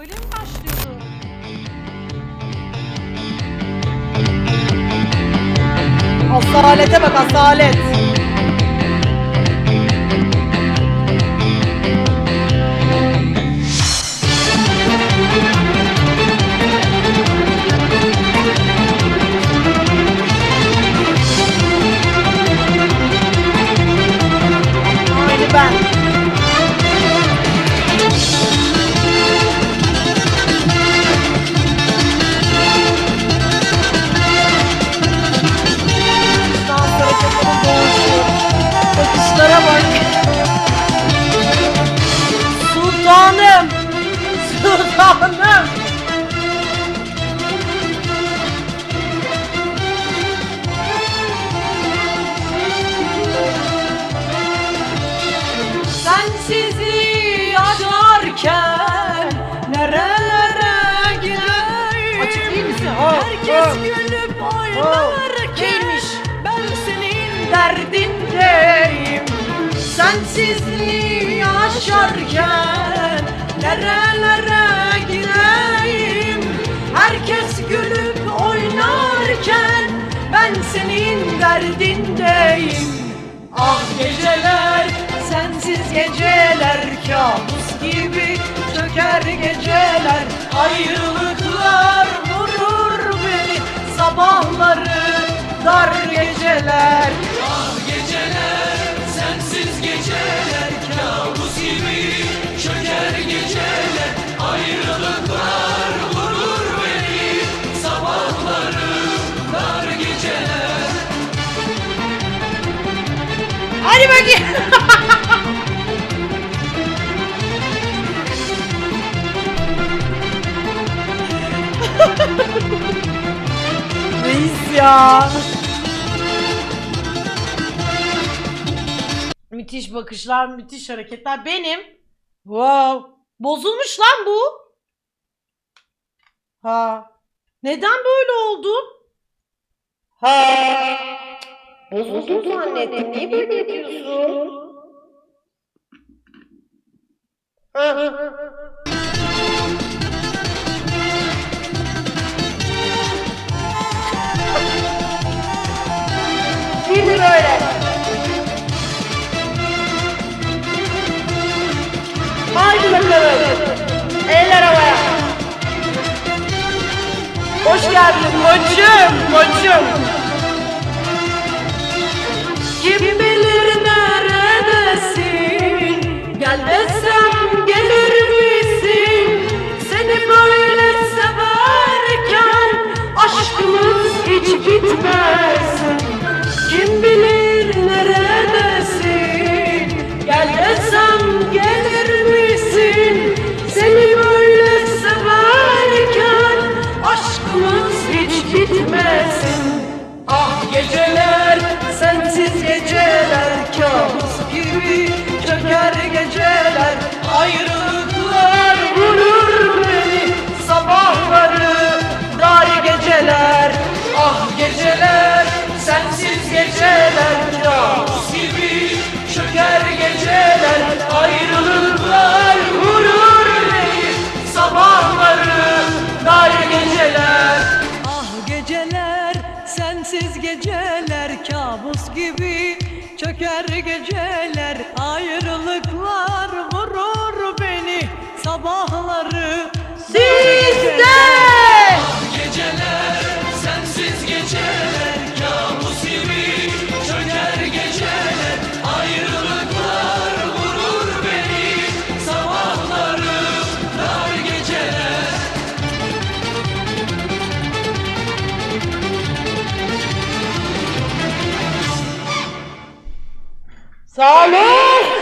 Öyle mi başlıyordu? Asalete bak asalet. Gülüp oynarken ben senin derdindeyim. Sensizliği yaşarken nerelere gideyim? Herkes gülüp oynarken ben senin derdindeyim. Ah geceler, sensiz geceler Kabus gibi çöker geceler Ayrılıklar geceler Ah geceler, sensiz geceler Kabus gibi çöker geceler Ayrılıklar vurur beni Sabahları dar geceler Hadi bakayım. Reis. Müthiş bakışlar, müthiş hareketler. Benim. Wow. Bozulmuş lan bu. Ha. Neden böyle oldu? Ha. Bozuldun zannettim. Niye böyle yapıyorsun? Hoş geldin koçum, koçum. Kim bilir neredesin? Gel desem gelir misin? Seni böyle severken Aşkımız hiç bitmesin geceler, sensiz geceler Kabus gibi çöker geceler. Ayrılıklar vurur I'm not ser Olun.